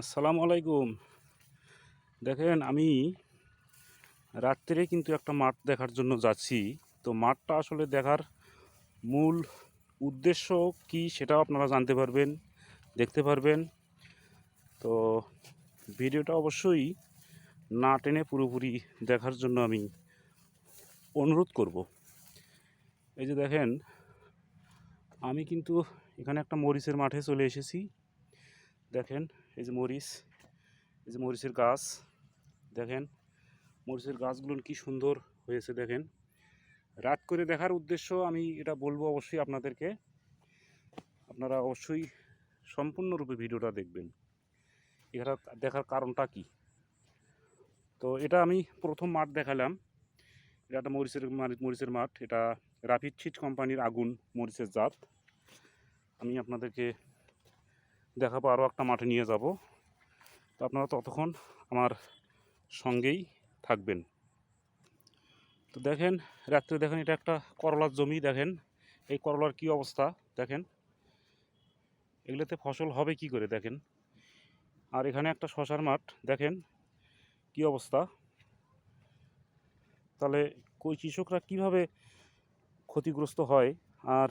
আসসালামু আলাইকুম। দেখেন, আমি রাত্রে কিন্তু একটা মাঠ দেখার জন্য যাচ্ছি। তো মাঠটা আসলে দেখার মূল উদ্দেশ্য কি সেটাও আপনারা জানতে পারবেন, দেখতে পারবেন। তো ভিডিওটা অবশ্যই না টেনে পুরোপুরি দেখার জন্য আমি অনুরোধ করব। এই যে দেখেন, আমি কিন্তু এখানে একটা মরিচের মাঠে চলে এসেছি। দেখেন এই যে মরিচ, এই যে মরিচের গাছ, দেখেন। মরিচের গাছগুলো কি সুন্দর হয়েছে, দেখেন। রাত করে দেখার উদ্দেশ্য আমি এটা বলব অবশ্যই আপনাদেরকে। আপনারা অবশ্যই সম্পূর্ণরূপে ভিডিওটা দেখবেন। এটা দেখার কারণটা কি? তো এটা আমি প্রথম মাঠ দেখালাম। এটা একটা মরিচের মারি- মরিচের মাঠ। এটা রাপিড ছিট কোম্পানির আগুন মরিচের জাত। আমি আপনাদেরকে দেখাবো, আরও একটা মাঠে নিয়ে যাব। তো আপনারা ততক্ষণ আমার সঙ্গেই থাকবেন। তো দেখেন, রাত্রে দেখেন এটা একটা করলার জমি, দেখেন। এই করলার কি অবস্থা, দেখেন। এগুলোতে ফসল হবে কি করে, দেখেন। আর এখানে একটা শশার মাঠ, দেখেন কি অবস্থা। তাহলে কই কৃষকরা কীভাবে ক্ষতিগ্রস্ত হয়, আর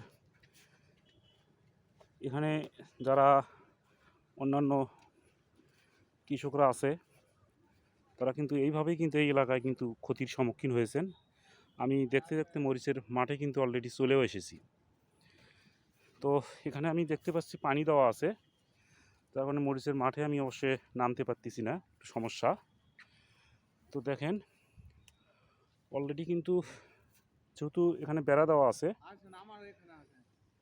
এখানে যারা অন্যান্য কৃষকরা আছে, তারা কিন্তু এইভাবেই কিন্তু এই এলাকায় কিন্তু ক্ষতির সম্মুখীন হয়েছেন। আমি দেখতে দেখতে মরিচের মাঠে কিন্তু অলরেডি চলেও এসেছি। তো এখানে আমি দেখতে পাচ্ছি পানি দেওয়া আছে, তার কারণে মরিচের মাঠে আমি অবশ্যই নামতে পারতেছি না সমস্যা। তো দেখেন অলরেডি কিন্তু যেহেতু এখানে বেড়া দেওয়া আছে,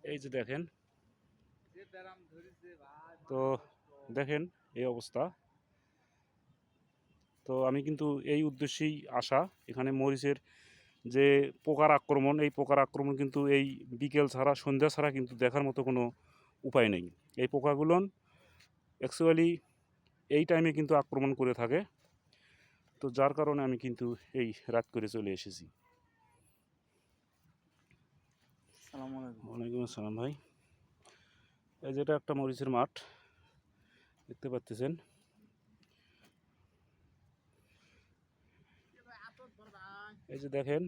এই যে দেখেন যে ব্যারাম ধরেছে ভাই তো দেখেন এই অবস্থা। তো আমি কিন্তু এই উদ্দেশ্যেই আসা। এখানে মরিচের যে পোকার আক্রমণ এই পোকার আক্রমণ কিন্তু এই বিকেল ছাড়া সন্ধ্যা ছাড়া কিন্তু দেখার মতো কোনো উপায় নেই। এই পোকাগুলো অ্যাকচুয়ালি এই টাইমে কিন্তু আক্রমণ করে থাকে। তো যার কারণে আমি কিন্তু এই রাত করে চলে এসেছি। ওয়ালাইকুম আসসালাম ভাই। এই যেটা একটা মরিচের মাঠ। দেখতে পাচ্ছেন এই যে দেখেন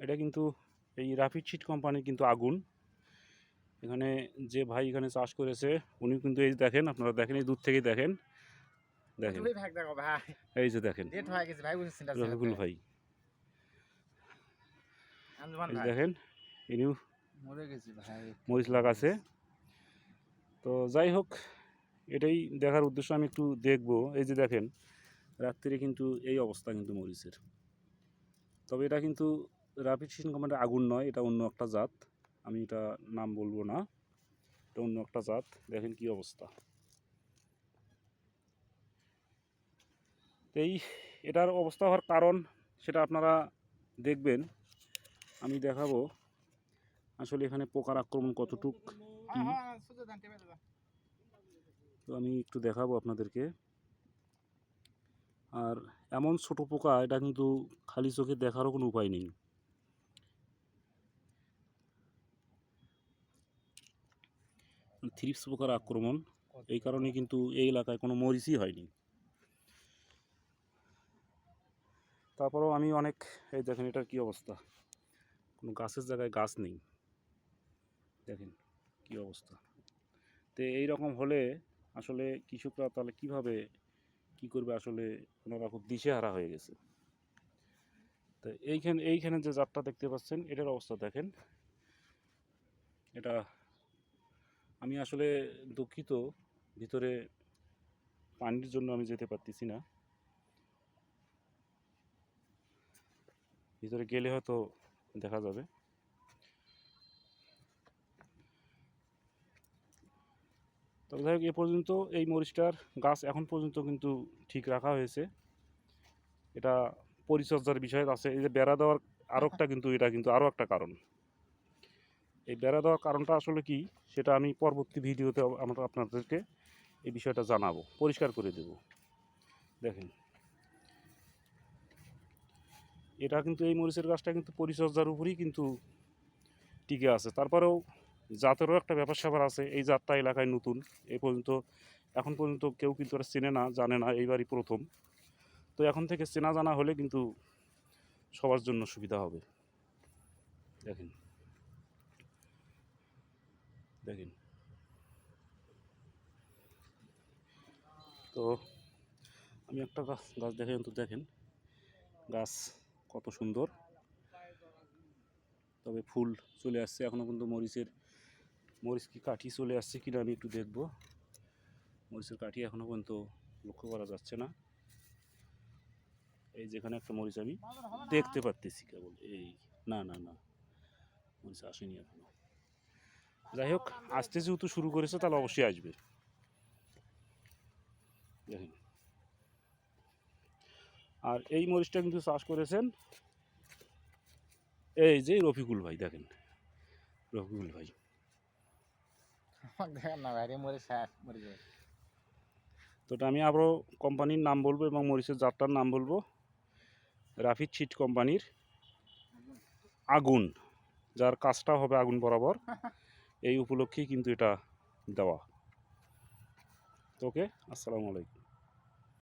এটা কিন্তু এই রাফিড শিট কোম্পানির কিন্তু আগুন। এখানে যে ভাই এখানে চাষ করেছে উনি কিন্তু এই দেখেন আপনারা দেখেন এই দূর থেকেই দেখেন। দেখেন। এই যে দেখেন। রফিকুল ভাই। দেখেন ইনিও মরে গেছি ভাই মরিচ লাগাছে। তো যাই হোক এটাই দেখার উদ্দেশ্য আমি একটু দেখব। এই যে দেখেন রাত্রিরে কিন্তু এই অবস্থা কিন্তু মরিচের। তবে এটা কিন্তু রাপিড সিজন কোম্পানির আগুন নয় এটা অন্য একটা জাত। আমি এটা নাম বলব না এটা অন্য একটা জাত। দেখেন কি অবস্থা। এই এটার অবস্থা হওয়ার কারণ সেটা আপনারা দেখবেন। আমি দেখাবো। আসলে এখানে পোকার আক্রমণ কতটুক হ্যাঁ হ্যাঁ তো আমি একটু দেখাবো আপনাদেরকে। আর এমন ছোট পোকা এটা কিন্তু খালি চোখে দেখারও কোনো উপায় নেই। থ্রিপস পোকার আক্রমণ এই কারণে কিন্তু এই এলাকায় কোনো মরিচই হয়নি। তারপরেও আমি অনেক এই দেখেন এটার কি অবস্থা। কোনো গাছের জায়গায় গাছ নেই। দেখেন কি অবস্থা। তো এই রকম হলে আসলে কৃষকরা তাহলে কীভাবে কি করবে আসলে ওনারা খুব দিশেহারা হয়ে গেছে। তো এইখানে এইখানে যে জাতটা দেখতে পাচ্ছেন, এটার অবস্থা দেখেন। এটা আমি আসলে দুঃখিত, ভিতরে পানির জন্য আমি যেতে পারতেছি না। ভিতরে গেলে হয়তো দেখা যাবে। তবে যাই হোক এ পর্যন্ত এই মরিচটার গাছ এখন পর্যন্ত কিন্তু ঠিক রাখা হয়েছে। এটা পরিচর্যার বিষয় আছে। এই যে বেড়া দেওয়ার আরও একটা কিন্তু এটা কিন্তু আরও একটা কারণ। এই বেড়া দেওয়ার কারণটা আসলে কি সেটা আমি পরবর্তী ভিডিওতে আমরা আপনাদেরকে এই বিষয়টা জানাব। পরিষ্কার করে দেব। দেখেন। এটা কিন্তু এই মরিচের গাছটা কিন্তু পরিচর্যার উপরেই কিন্তু টিকে আছে। তারপরেও জাতেরও একটা ব্যাপার স্যাপার আছে, এই জাতটা এলাকায় নতুন, এ পর্যন্ত, এখন পর্যন্ত কেউ কিন্তু ওরা চেনে না, জানে না, এইবারই প্রথম। তো এখন থেকে চেনা জানা হলে কিন্তু সবার জন্য সুবিধা হবে। দেখেন। দেখেন। তো আমি একটা গাছ গাছ দেখেন তো দেখেন। গাছ কত সুন্দর। তবে ফুল চলে আসছে এখনও কিন্তু মরিচের মরিচ কি কাঠি চলে আসছে কিনা আমি একটু দেখব। মরিচের কাঠি এখনও পর্যন্ত লক্ষ্য করা যাচ্ছে না। এই যেখানে একটা মরিচ আমি দেখতে পারতেছি কেবল। এই, না না না, মরিচ আসেনি এখনও। যাই হোক, আসতে যেহেতু শুরু করেছে, তাহলে অবশ্যই আসবে। দেখেন। আর এই মরিচটা কিন্তু চাষ করেছেন এই যে রফিকুল ভাই, দেখেন। রফিকুল ভাই। তো আমি আবারও কোম্পানির নাম বলব এবং মরিচের জাতটার নাম বলব। রাফিদ ছিট কোম্পানির আগুন, যার কাজটা হবে আগুন বরাবর। এই উপলক্ষেই কিন্তু এটা দেওয়া। তো ওকে, আসসালামু আলাইকুম।